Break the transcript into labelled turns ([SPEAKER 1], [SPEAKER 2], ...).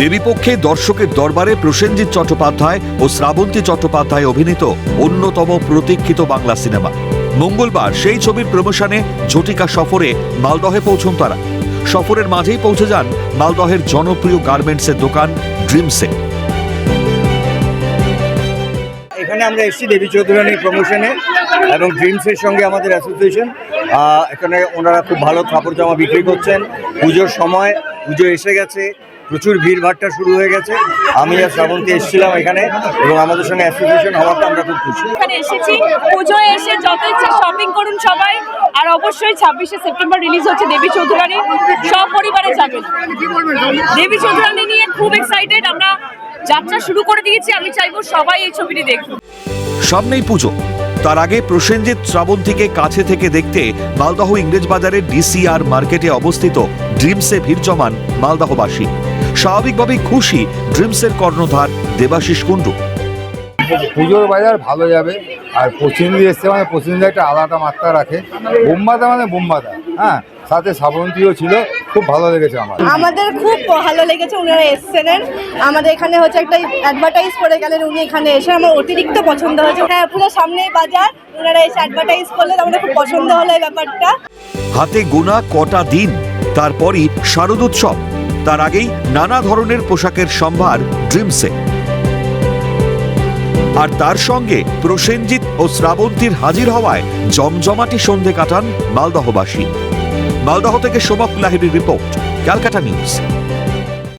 [SPEAKER 1] দেবীপক্ষে দর্শকের দরবারে প্রসেনজিৎ চট্টোপাধ্যায় ও শ্রাবন্তী চট্টোপাধ্যায় অভিনীত অন্যতম প্রতীক্ষিত বাংলা সিনেমা। মঙ্গলবার সেই ছবির প্রমোশনে ঝটিকা সফরে মালদহে পৌঁছন তারা। সফরের মাঝেই পৌঁছে যান মালদহের জনপ্রিয় গার্মেন্টসের দোকান ড্রিমসে।
[SPEAKER 2] এখানে আমরা এসেছি দেবী চৌধুরানীর প্রমোশনে এবং ড্রিমসের সঙ্গে আমাদের অ্যাসোসিয়েশন। এখানে ওনারা খুব ভালো কাপড় জামা বিক্রি করছেন। পুজোর সময় পুজো এসে গেছে। প্রচুর ভিড়ভাট্টা শুরু হয়ে গেছে। আমি আর শ্রাবন্তী এসেছিলাম এখানে এবং আমাদের সঙ্গে অ্যাসোসিয়েশন হওয়াতে আমরা খুব খুশি।
[SPEAKER 3] এখানে এসেছি। পুজোয় এসে যত ইচ্ছা শপিং করুন সবাই। আর অবশ্যই ছাব্বিশে সেপ্টেম্বর রিলিজ হচ্ছে দেবী চৌধুরানী। সব পরিবারে যাবেন। দেবী চৌধুরানী নিয়ে খুব এক্সাইটেড আমরা যাত্রা শুরু করে দিয়েছি। আমি চাইব সবাই এই ছবিটি দেখুন
[SPEAKER 1] সামনেই পুজো। তার আগে প্রসেনজিৎ শ্রাবন্তীকে কাছে থেকে দেখতে মালদহ ইংরেজ বাজারের ডিসিআর মার্কেটে অবস্থিত ড্রিমসে ভিড় জমান মালদহবাসী। স্বাভাবিকভাবেই খুশি ড্রিমসের কর্ণধার দেবাশিস কুণ্ডু।
[SPEAKER 4] পুজোর বাজার ভালো যাবে আর পশ্চিমবঙ্গে এসছে মানে পশ্চিমবঙ্গে একটা আলাদা মাত্রা রাখে। বোম্বাদা মানে বোম্বাদা হ্যাঁ? সাথে শ্রাবন্তীও ছিল খুব ভালো লেগেছে আমার।
[SPEAKER 5] আমাদের খুব ভালো লেগেছে ওনারা এসছেন। আমাদের এখানে হচ্ছে একটা অ্যাডভার্টাইজ করে গেলেন উনি এখানে এসে আমার অতিরিক্ত পছন্দ হয়েছে। হ্যাঁ পুরো সামনেই বাজার ওনারা এসে অ্যাডভার্টাইজ করলেন আমাদের খুব পছন্দ হলো এই ব্যাপারটা।
[SPEAKER 1] হাতে গোনা কটা দিন তারপরই শারদোৎসব তার আগেই নানা ধরনের পোশাকের সম্ভার ড্রিমসে। আর তার সঙ্গে প্রসেনজিৎ ও শ্রাবন্তীর হাজির হওয়ায় জমজমাটি সন্ধে কাটান মালদহবাসী। মালদহ থেকে সোমক লাহিড়ির রিপোর্ট, ক্যালকাটা নিউজ।